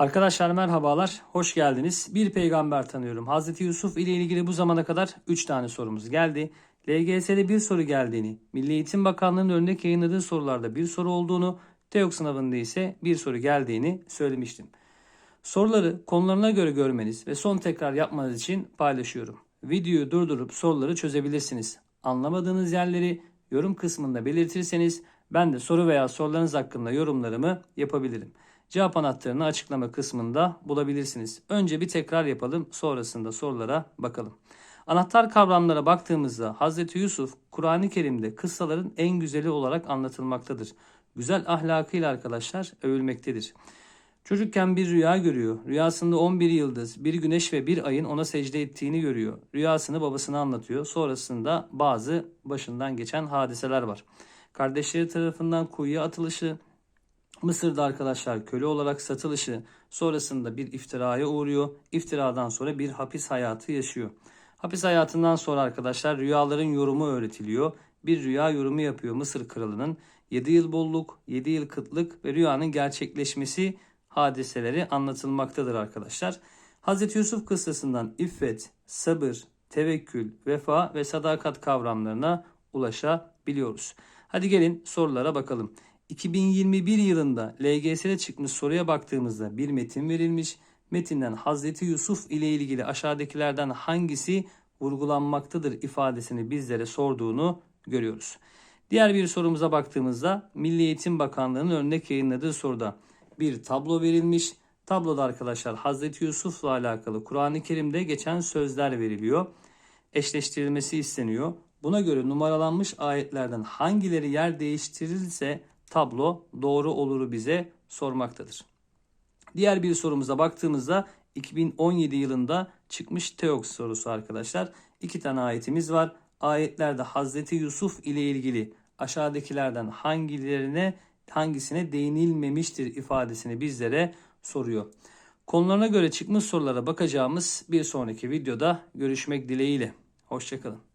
Arkadaşlar merhabalar, hoş geldiniz. Bir peygamber tanıyorum. Hazreti Yusuf ile ilgili bu zamana kadar 3 tane sorumuz geldi. LGS'de bir soru geldiğini, Milli Eğitim Bakanlığı'nın örnek yayınladığı sorularda bir soru olduğunu, TEOK sınavında ise bir soru geldiğini söylemiştim. Soruları konularına göre görmeniz ve son tekrar yapmanız için paylaşıyorum. Videoyu durdurup soruları çözebilirsiniz. Anlamadığınız yerleri yorum kısmında belirtirseniz ben de soru veya sorularınız hakkında yorumlarımı yapabilirim. Cevap anahtarını açıklama kısmında bulabilirsiniz. Önce bir tekrar yapalım, sonrasında sorulara bakalım. Anahtar kavramlara baktığımızda Hz. Yusuf Kur'an-ı Kerim'de kıssaların en güzeli olarak anlatılmaktadır. Güzel ahlakıyla arkadaşlar övülmektedir. Çocukken bir rüya görüyor. Rüyasında 11 yıldız, bir güneş ve bir ayın ona secde ettiğini görüyor. Rüyasını babasına anlatıyor. Sonrasında bazı başından geçen hadiseler var. Kardeşleri tarafından kuyuya atılışı, Mısır'da arkadaşlar köle olarak satılışı, sonrasında bir iftiraya uğruyor. İftiradan sonra bir hapis hayatı yaşıyor. Hapis hayatından sonra arkadaşlar rüyaların yorumu öğretiliyor. Bir rüya yorumu yapıyor Mısır kralının. 7 yıl bolluk, 7 yıl kıtlık ve rüyanın gerçekleşmesi hadiseleri anlatılmaktadır arkadaşlar. Hz. Yusuf kıssasından iffet, sabır, tevekkül, vefa ve sadakat kavramlarına ulaşabiliyoruz. Hadi gelin sorulara bakalım. 2021 yılında LGS'de çıkmış soruya baktığımızda bir metin verilmiş. Metinden Hazreti Yusuf ile ilgili aşağıdakilerden hangisi vurgulanmaktadır ifadesini bizlere sorduğunu görüyoruz. Diğer bir sorumuza baktığımızda Milli Eğitim Bakanlığı'nın örnek yayınladığı soruda bir tablo verilmiş. Tabloda arkadaşlar Hazreti Yusuf'la alakalı Kur'an-ı Kerim'de geçen sözler veriliyor. Eşleştirilmesi isteniyor. Buna göre numaralanmış ayetlerden hangileri yer değiştirilse tablo doğru oluru bize sormaktadır. Diğer bir sorumuza baktığımızda 2017 yılında çıkmış TEOK sorusu arkadaşlar. İki tane ayetimiz var. Ayetlerde Hazreti Yusuf ile ilgili aşağıdakilerden hangilerine hangisine değinilmemiştir ifadesini bizlere soruyor. Konularına göre çıkmış sorulara bakacağımız bir sonraki videoda görüşmek dileğiyle. Hoşçakalın.